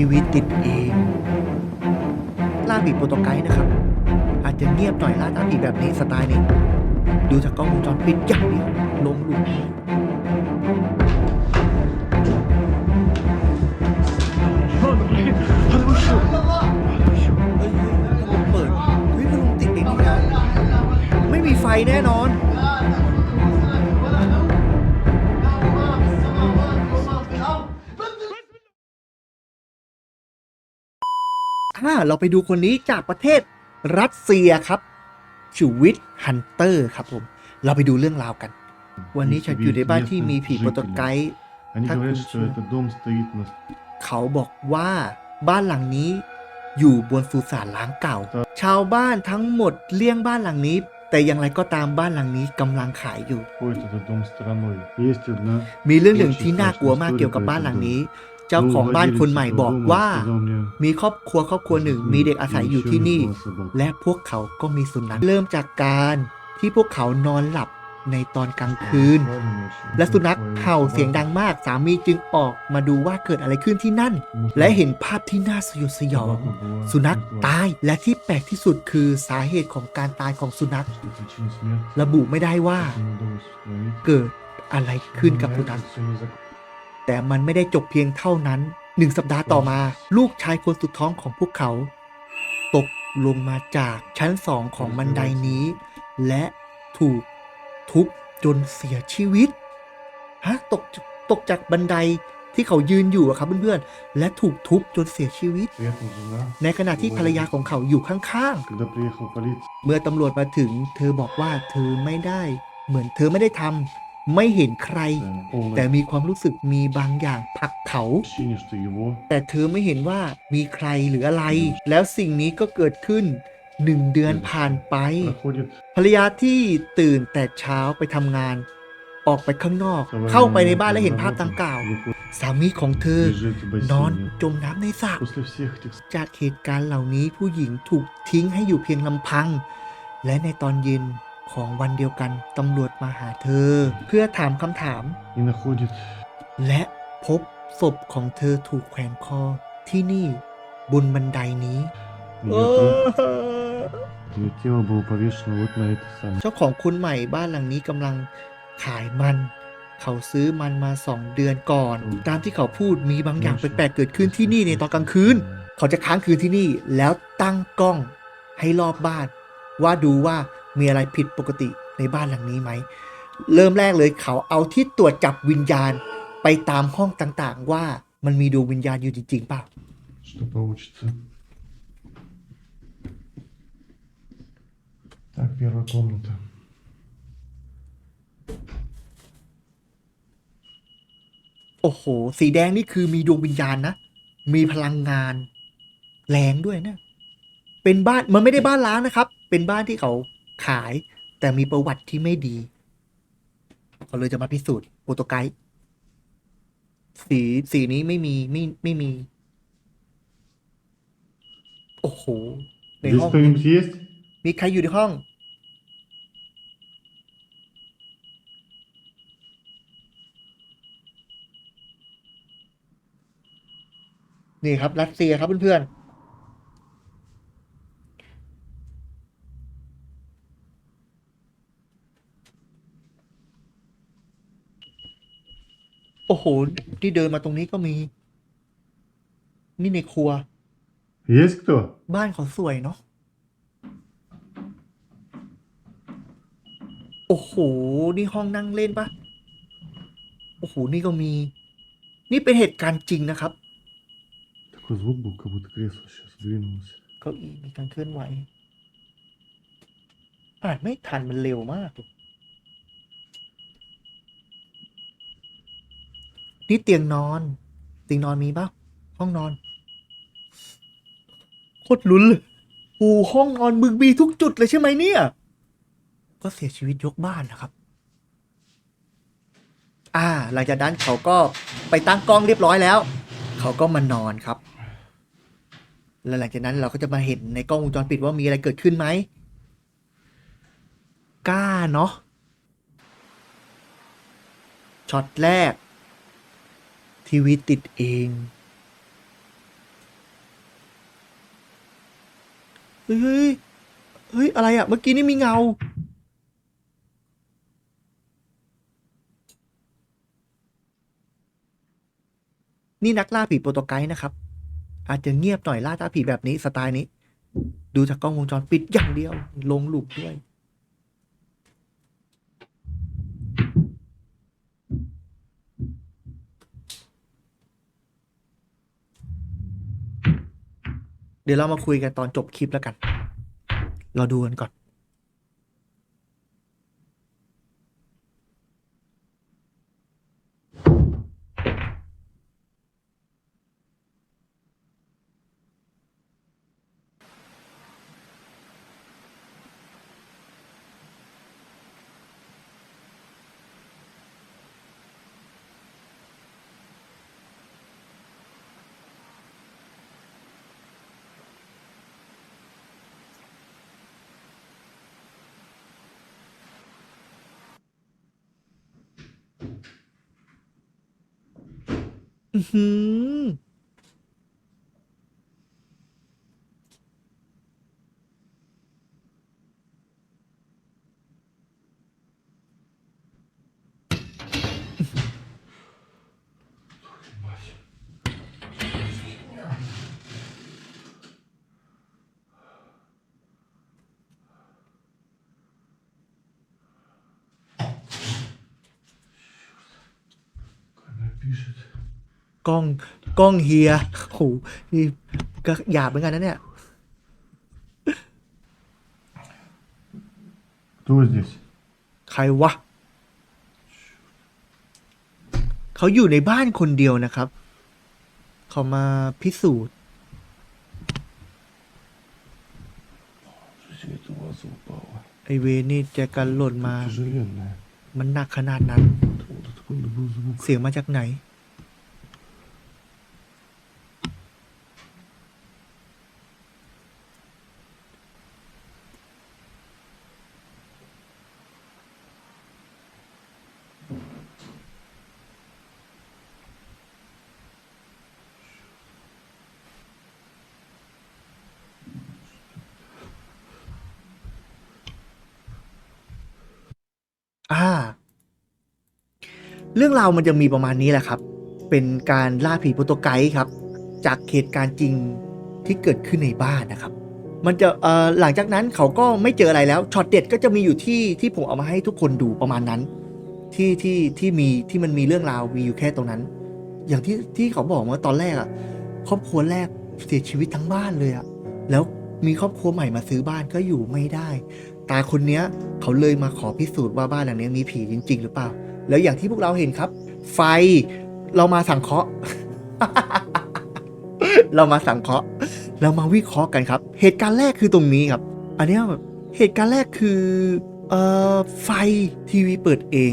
ทีวีติดเองล่าบีโปรโตไกด์นะครับ อาจจะเงียบหน่อยล่าตาบีแบบนี้สไตล์นี้ ดูจากกล้องวงจรปิดอย่างนี้ลงหลุมเปิดเฮ้ยพัติดเองไม่ไม่มีไฟแน่นอน อ่าเราไปดูคนนี้จากประเทศรัสเซียครับชูวิทฮันเตอร์ครับผม เราไปดูเรื่องราวกัน วันนี้ฉันอยู่ในบ้านที่มีผีโปรตุเกสถ้าคุณเดเขาบอกว่าบ้านหลังนี้อยู่บนสุสานล้างเก่า ชาวบ้านทั้งหมดเลี้ยงบ้านหลังนี้ แต่อย่างไรก็ตามบ้านหลังนี้กำลังขายอยู่ มีเรื่องหนึ่งที่น่ากลัวมากเกี่ยวกับบ้านหลังนี้ เจ้าของบ้านคนใหม่บอกว่า มีครอบครัวครอบครัวหนึ่งมีเด็กอาศัยอยู่ที่นี่ และพวกเขาก็มีสุนัขเริ่มจากการที่พวกเขานอนหลับในตอนกลางคืน และสุนัขเห่าเสียงดังมาก สามีจึงออกมาดูว่าเกิดอะไรขึ้นที่นั่น และเห็นภาพที่น่าสยดสยอง สุนัขตายและที่แปลกที่สุดคือสาเหตุของการตายของสุนัข ระบุไม่ได้ว่า เกิดอะไรขึ้นกับสุนัข แต่มันไม่ได้จบเพียงเท่านั้นหนึ่งสัปดาห์ต่อมา ลูกชายคนสุดท้องของพวกเขา ตกลงมาจากชั้นสองของบันไดนี้ และถูกทุบจนเสียชีวิตฮะตกตกจากบันไดที่เขายืนอยู่อะครับเพื่อนๆ และถูกทุบจนเสียชีวิต ในขณะที่ภรรยาของเขาอยู่ข้างๆ เมื่อตำรวจมาถึง เธอบอกว่าเธอไม่ได้ เหมือนเธอไม่ได้ทำ ไม่เห็นใคร แต่มีความรู้สึกมีบางอย่างผักเขา แต่เธอไม่เห็นว่ามีใครหรืออะไร แล้วสิ่งนี้ก็เกิดขึ้นหนึ่งเดือนผ่านไป ภรรยาที่ตื่นแต่เช้าไปทำงาน ออกไปข้างนอก เข้าไปในบ้านและเห็นภาพดังกล่าว สามีของเธอนอนจมน้ำในสระจากเหตุการณ์เหล่านี้ผู้หญิงถูกทิ้งให้อยู่เพียงลำพัง และในตอนเย็น ของวันเดียวกันตำรวจมาหาเธอ เพื่อถามคำถาม и находит และพบศพของเธอถูกแขวนคอที่นี่บนบันไดนี้ ее, ее тело было повешено вот на этой самой เจ้าของคนใหม่บ้านหลังนี้กำลังขายมัน เขาซื้อมันมาสองเดือนก่อน ตามที่เขาพูดมีบางอย่างแปลกๆเกิดขึ้นที่นี่ในตอนกลางคืน เขาจะค้างคืนที่นี่แล้วตั้งกล้องให้รอบบ้าน ว่าดูว่า มีอะไรผิดปกติในบ้านหลังนี้ไหม เริ่มแรกเลยเขาเอาที่ตรวจจับวิญญาณไปตามห้องต่างๆ ว่ามันมีดวงวิญญาณอยู่จริงๆเปล่า что получится так первая комната โอ้โห สีแดงนี่คือมีดวงวิญญาณนะ มีพลังงาน แรงด้วยนะ เป็นบ้าน มันไม่ได้บ้านล้างนะครับ เป็นบ้านที่เขา ขาย แต่มีประวัติที่ไม่ดีเขาเลยจะมาพิสูจน์โปรโตไกด์สีสีนี้ไม่มีไม่ไม่มี โอ้โห ในห้อง มีใครอยู่ในห้อง นี่ครับ รัสเซียครับเพื่อนๆ ที่เดินมาตรงนี้ก็มี นี่ในครัว есть кто บ้านเขาสวยเนาะ โอ้โห นี่ห้องนั่งเล่นปะโอ้โห นี่ก็มี นี่เป็นเหตุการณ์จริงนะครับ такой звук был как будто кресло сейчас двинулось เก้าอี้มีการเคลื่อนไหว อ่านไม่ทันมันเร็วมาก นี่เตียงนอน เตียงนอนมีปะห้องนอนโคตรลุ้นเลยโอ้ห้องนอนมึงมีทุกจุดเลยใช่ไหมเนี่ย ก็เสียชีวิตยกบ้านนะครับ อ่า หลังจากนั้นเขาก็ไปตั้งกล้องเรียบร้อยแล้ว เขาก็มานอนครับ แล้วหลังจากนั้นเราก็จะมาเห็นในกล้องวงจรปิดว่ามีอะไรเกิดขึ้นไหมกล้าเนาะช็อตแรก ทีวีติดเอง เฮ้ย เฮ้ย อะไรอะ่ะ เมื่อกี้นี่มีเงา นี่นักล่าผีโปรโตไกด์นะครับ อาจจะเงียบหน่อยล่าตาผีแบบนี้สไตล์นี้ ดูจากกล้องวงจรปิดอย่างเดียว ลงหลุมด้วย เดี๋ยวเรามาคุยกันตอนจบคลิปแล้วกัน เราดูกันก่อน อือ กล้องกล้องเฮียโหนี่ก็หยาบเหมือนกันนะเนี่ย Кто здесь? ใครวะ เขาอยู่ในบ้านคนเดียวนะครับ เขามาพิสูจน์ Свет у вас упала. ไอเวนี่แจกันหล่นมา Тяжеленная. มันหนักขนาดนั้น Вот откуда был звук. เสียงมาจากไหน เรื่องราวมันจะมีประมาณนี้แหละครับ เป็นการล่าผีโปรโตไกด์ครับ จากเหตุการณ์จริงที่เกิดขึ้นในบ้านนะครับ มันจะหลังจากนั้นเขาก็ไม่เจออะไรแล้วช็อตเด็ดก็จะมีอยู่ที่ที่ผมเอามาให้ทุกคนดูประมาณนั้น ที่ที่ที่มีที่มันมีเรื่องราวมีอยู่แค่ตรงนั้น อย่างที่ที่เขาบอกว่าตอนแรกอะครอบครัวแรกเสียชีวิตทั้งบ้านเลยอะแล้วมีครอบครัวใหม่มาซื้อบ้านก็อยู่ไม่ได้ ตาคนเนี้ยเขาเลยมาขอพิสูจน์ว่าบ้านหลังนี้มีผีจริง ๆ หรือเปล่า แล้วอย่างที่พวกเราเห็นครับ ไฟเรามาสังเคราะห์ เรามาสังเคราะห์ เรามาวิเคราะห์กันครับ เหตุการณ์แรกคือตรงนี้ครับ อันนี้แบบเหตุการณ์แรกคือเอ่อไฟทีวีเปิดเอง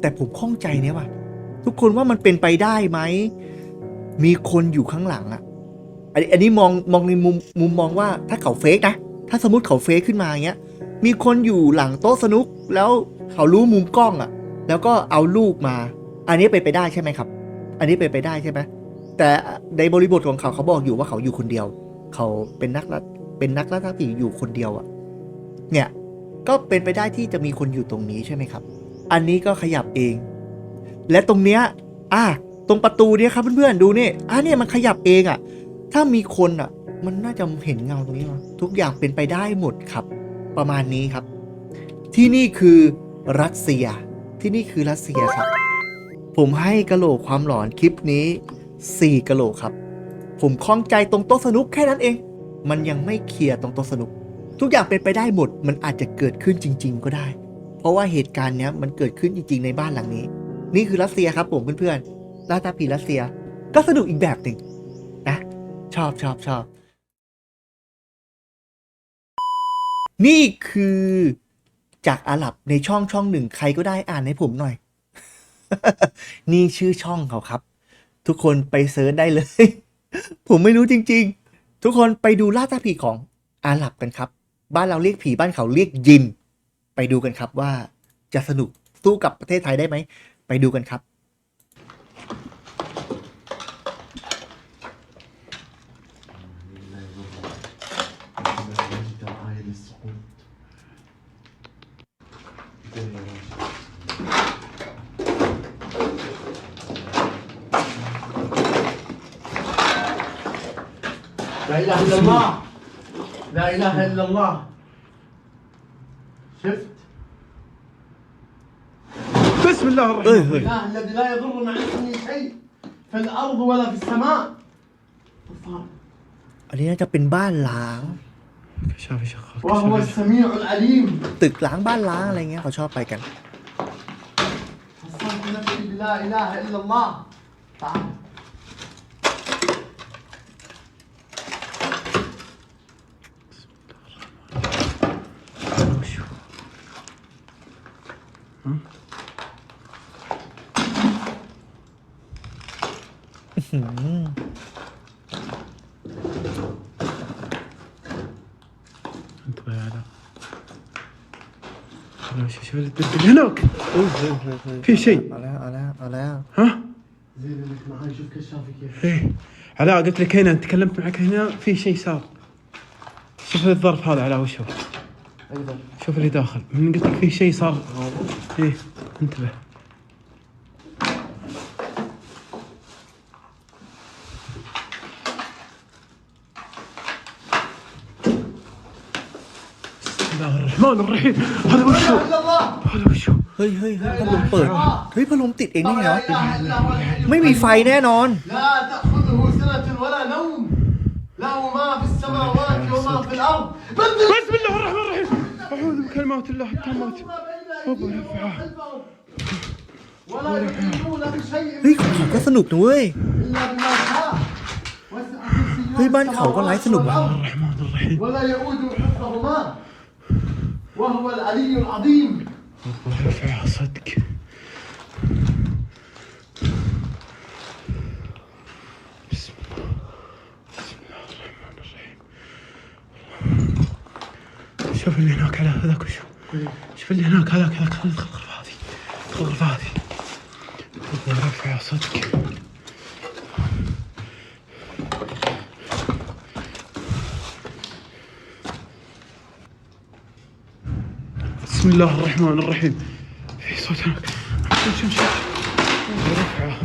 แต่ผมข้องใจเนี่ยว่าทุกคนว่ามันเป็นไปได้ไหม มีคนอยู่ข้างหลังอะอันนี้อันนี้มองมองในมุมมุมมองว่าถ้าเขาเฟกนะ ถ้าสมมติเขาเฟกขึ้นมาอย่างเงี้ย มีคนอยู่หลังโต๊ะสนุกแล้วเขารู้มุมกล้องอะ แล้วก็เอาลูกมา อันนี้เป็นไปได้ใช่ไหมครับ อันนี้เป็นไปได้ใช่ไหมแต่ในบริบทของเขาเขาบอกอยู่ว่าเขาอยู่คนเดียว เขาเป็นนักล่าเป็นนักล่าท้าผีอยู่คนเดียวอะเนี่ยก็เป็นไปได้ที่จะมีคนอยู่ตรงนี้ใช่ไหมครับ อันนี้ก็ขยับเอง และตรงเนี้ยอะตรงประตูเนี่ยครับเพื่อนๆดูนี่อะเนี่ยมันขยับเองอะถ้ามีคนอะมันน่าจะเห็นเงาตรงนี้มั้ยทุกอย่างเป็นไปได้หมดครับ ประมาณนี้ครับ ที่นี่คือรัสเซีย ที่นี่คือรัสเซียครับ ผมให้กะโหลกความหลอนคลิปนี้ 4กะโหลกครับ ผมคล้องใจตรงโต๊ะสนุกแค่นั้นเอง มันยังไม่เคลียร์ตรงโต๊ะสนุก ทุกอย่างเป็นไปได้หมด มันอาจจะเกิดขึ้นจริง ๆ ก็ได้ เพราะว่าเหตุการณ์เนี้ยมันเกิดขึ้นจริง ๆ ในบ้านหลังนี้ นี่คือรัสเซียครับ ผมเพื่อนๆลาตาผีรัสเซีย ก็สนุกอีกแบบหนึ่งนะ ชอบชอบชอบนี่คือ จากอาหรับในช่องช่องหนึ่งใครก็ได้อ่านให้ผมหน่อย นี่ชื่อช่องเขาครับ ทุกคนไปเซิร์ชได้เลย ผมไม่รู้จริง ๆ ทุกคนไปดูล่าตาผีของอาหรับกันครับ บ้านเราเรียกผีบ้านเขาเรียกยิน ไปดูกันครับว่าจะสนุกสู้กับประเทศไทยได้ไหม ไปดูกันครับ لا إله إلا الله. لا إله إلا الله. شفت؟ بسم الله الرحمن الرحيم. الله الذي لا يضر مع اسمه شيء في الأرض ولا في السماء. อันนี้น่าจะเป็นบ้านล้าง ชอบชอบเขาชอบตึกล้างบ้านล้างอะไรเงี้ยเขาชอบไปกัน อืม هناك. في شيء. علاء علاء علاء ها؟ زين انك معاي شوف كشافي كيف إيه. علاء قلت لك هنا تكلمت معك هنا في شيء صار. شوف الظرف هذا علاء وش شوف اللي داخل. من قلت لك في شيء صار. إيه. انتبه. الله الرحمن الرحيم هذا وش هو الا الله هذا وش هو เฮ้ยเฮ้ยเฮ้ยพัดลมเปิด เฮ้ยพัดลมติดเองได้ الله ไง لا วะ اله الا هو الحي القيوم. ไม่มีไฟแน่นอน لا تاخذه سنه ولا نوم له ما في السماوات وما في الارض بدل بسم الله الرحمن الرحيم اعوذ بكلمات الله التامات ما بين أبو ايديهم رفعه. وخلفهم ولا يحيطون بشيء เฮ้ยเขาก็สนุกนะเว้ย الا بما شاء وسع كرسيه เฮ้ยบ้านเขาก็ไลฟ์สนุกนะ وهو العلي العظيم. ورفع صدق. بسم الله بسم الله الرحمن الرحيم. شوف اللي هناك على هذاك وشو شوف اللي هناك هذاك هذاك خلينا ندخل الغرفة هذه. ندخل الغرفة هذه. ورفع صدق. بسم الله الرحمن الرحيم. في صوت هناك شوف شوف شوف ورفعه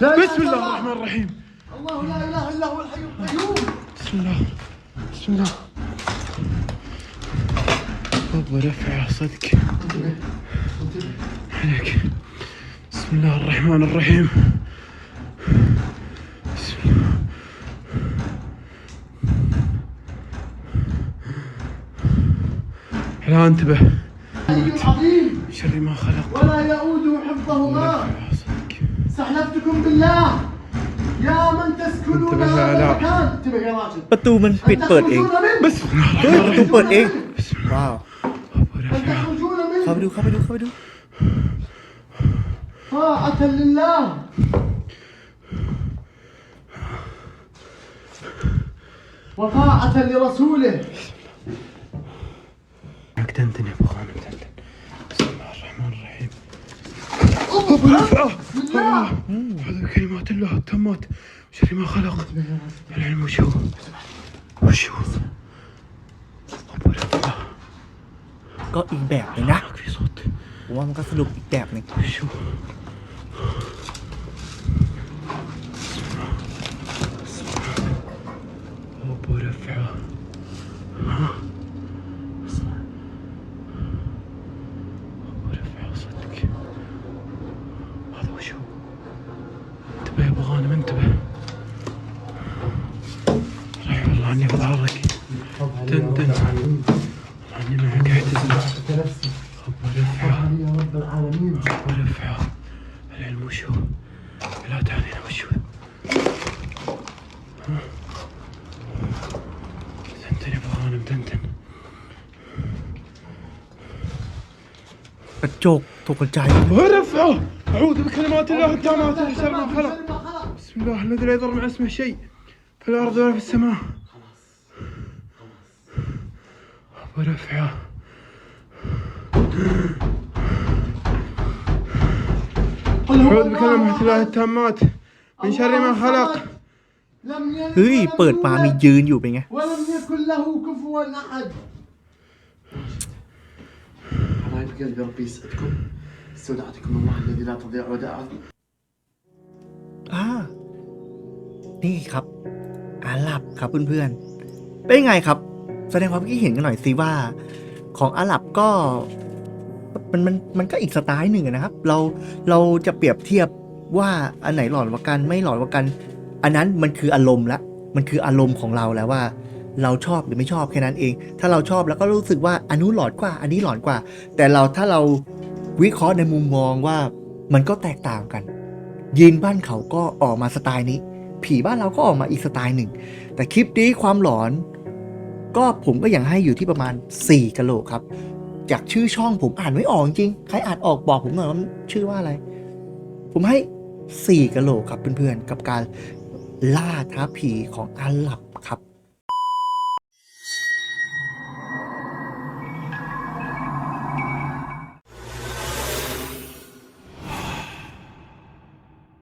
لا بسم الله الرحمن الرحيم. الله لا إله إلا هو الحي القيوم. بسم الله. بسم الله. أبو رفع صدق. عليك. بسم الله الرحمن الرحيم بسم الله لا انتبه العلي العظيم شر ما خلق ولا يؤود حفظهما ورفع صدق استحلفتكم بالله يا من تسكنون انتبه يا هذا علاء. المكان انتبه يا راجل ประตูมันปิด أن เปิดเอง تخرجون منه بسم الله เฮ้ย الرحمن ประตู الرحيم เปิดเอง بسم الله ว้าว أبو أن رفع تخرجون เข้าไป منه ดูเข้าไปดูเข้าไปดู طاعة لله وطاعة لرسوله معك دندن يا ابو غانم دندن بسم الله الرحمن الرحيم ابو رفعه بسم الله هذا كلمات الله التامات شر ما خلق العلم وش هو وش هو ابو رفعه ก็อีกแบบหนึงนะ معك في صوت ผมว่ามันก็สนุกอีกแบบหนึง وش هو ابو رفعه ها ระจกตกใจ ورفعه اعوذ بكلمات الله التامات من شر ما خلق شر ما خلق بسم الله الذي لا يضر مع اسمه شيء في الارض ولا في السماء ورفعه قل هو اعوذ الله بكلمات الله أحد. التامات من شر ما خلق لم يلد เฮ้ย ولم เปิดมามี يولد ยืนอยู่เป็นไง ولم يكن له كفوا احد حبايب قلبي ربي يسعدكم استودعتكم الله الذي لا تضيع ودائعه อ่า นี่ครับ อาหรับครับเพื่อนๆ เป็นยังไงครับ แสดงความคิดเห็นกันหน่อยสิว่า ของอาหรับก็มันมันมันก็อีกสไตล์หนึ่งอะนะครับ เราเราจะเปรียบเทียบว่าอันไหนหลอนกว่ากันไม่หลอนกว่ากัน อันนั้นมันคืออารมณ์ละมันคืออารมณ์ของเราแล้วว่า เราชอบหรือไม่ชอบแค่นั้นเอง ถ้าเราชอบแล้วก็รู้สึกว่าอันนู้นหลอนกว่า อันนี้หลอนกว่า แต่เราถ้าเรา วิเคราะห์ในมุมมองว่ามันก็แตกต่างกัน ยีนบ้านเขาก็ออกมาสไตล์นี้ ผีบ้านเราก็ออกมาอีกสไตล์หนึ่ง แต่คลิปนี้ความหลอน ก็ผมก็ยังให้อยู่ที่ประมาณ 4กะโหลกครับ จากชื่อช่องผมอ่านไม่ออกจริง ใครอ่านออกบอกผมหน่อยว่าชื่อว่าอะไร ผมให้ 4กะโหลกครับเพื่อนๆ กับการล่าท้าผีของอาหรับ